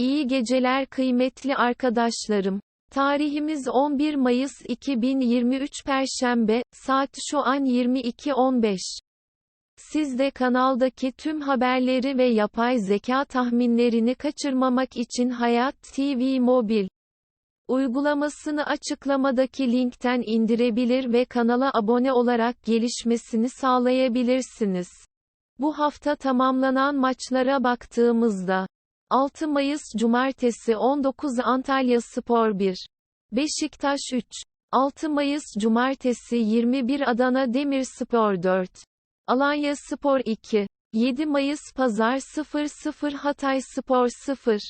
İyi geceler kıymetli arkadaşlarım. Tarihimiz 11 Mayıs 2023 Perşembe, saat şu an 22.15. Siz de kanaldaki tüm haberleri ve yapay zeka tahminlerini kaçırmamak için Hayat TV Mobil uygulamasını açıklamadaki linkten indirebilir ve kanala abone olarak gelişmesini sağlayabilirsiniz. Bu hafta tamamlanan maçlara baktığımızda 6 Mayıs Cumartesi 19 Antalya Spor 1. Beşiktaş 3. 6 Mayıs Cumartesi 21 Adana Demirspor 4. Alanya Spor 2. 7 Mayıs Pazar 0-0 Hatay Spor 0.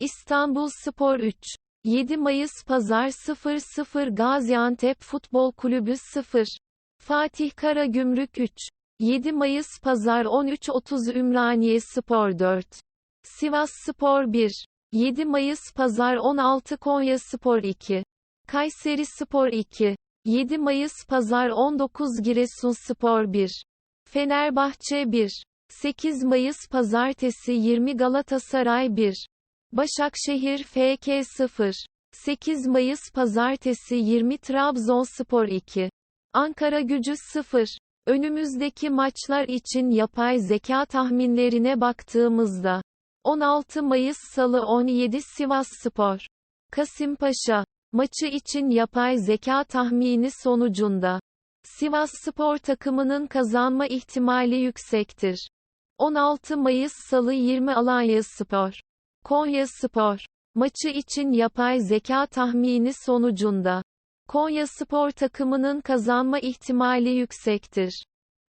İstanbul Spor 3. 7 Mayıs Pazar 0-0 Gaziantep Futbol Kulübü 0. Fatih Karagümrük 3. 7 Mayıs Pazar 13.30 Ümraniye Spor 4. Sivas Spor 1. 7 Mayıs Pazar 16 Konya Spor 2. Kayseri Spor 2. 7 Mayıs Pazar 19 Giresun Spor 1. Fenerbahçe 1. 8 Mayıs Pazartesi 20 Galatasaray 1. Başakşehir FK 0. 8 Mayıs Pazartesi 20 Trabzonspor 2. Ankara Gücü 0. Önümüzdeki maçlar için yapay zeka tahminlerine baktığımızda 16 Mayıs Salı 17 Sivas Spor. Kasımpaşa maçı için yapay zeka tahmini sonucunda Sivas Spor takımının kazanma ihtimali yüksektir. 16 Mayıs Salı 20 Alanya Spor. Konya Spor maçı için yapay zeka tahmini sonucunda Konya Spor takımının kazanma ihtimali yüksektir.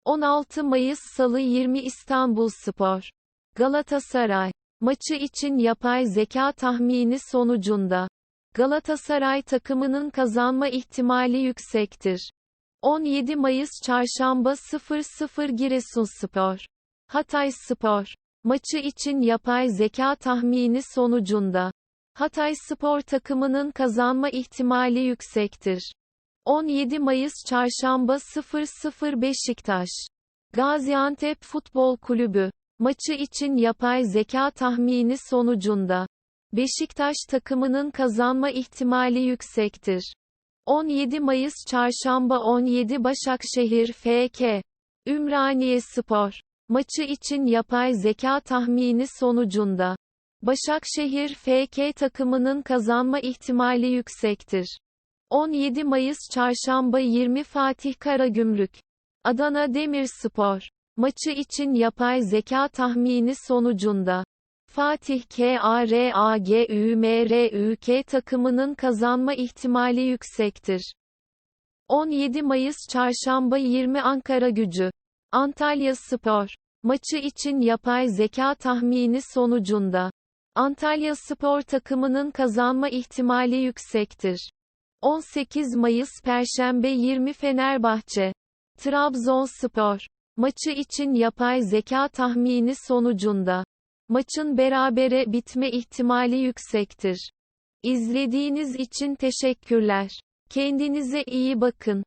16 Mayıs Salı 20 İstanbul Spor. Galatasaray maçı için yapay zeka tahmini sonucunda Galatasaray takımının kazanma ihtimali yüksektir. 17 Mayıs Çarşamba 00 Giresunspor. Hatay Spor maçı için yapay zeka tahmini sonucunda Hatay Spor takımının kazanma ihtimali yüksektir. 17 Mayıs Çarşamba 00 Beşiktaş. Gaziantep Futbol Kulübü. Maçı için yapay zeka tahmini sonucunda. Beşiktaş takımının kazanma ihtimali yüksektir. 17 Mayıs Çarşamba 17 Başakşehir FK. Ümraniye Spor. Maçı için yapay zeka tahmini sonucunda. Başakşehir FK takımının kazanma ihtimali yüksektir. 17 Mayıs Çarşamba 20 Fatih Karagümrük. Adana Demirspor. Maçı için yapay zeka tahmini sonucunda. Fatih KARAGÜMRÜK takımının kazanma ihtimali yüksektir. 17 Mayıs Çarşamba 20 Ankara Gücü. Antalya Spor. Maçı için yapay zeka tahmini sonucunda. Antalya Spor takımının kazanma ihtimali yüksektir. 18 Mayıs Perşembe 20 Fenerbahçe. Trabzonspor. Maçı için yapay zeka tahmini sonucunda. Maçın berabere bitme ihtimali yüksektir. İzlediğiniz için teşekkürler. Kendinize iyi bakın.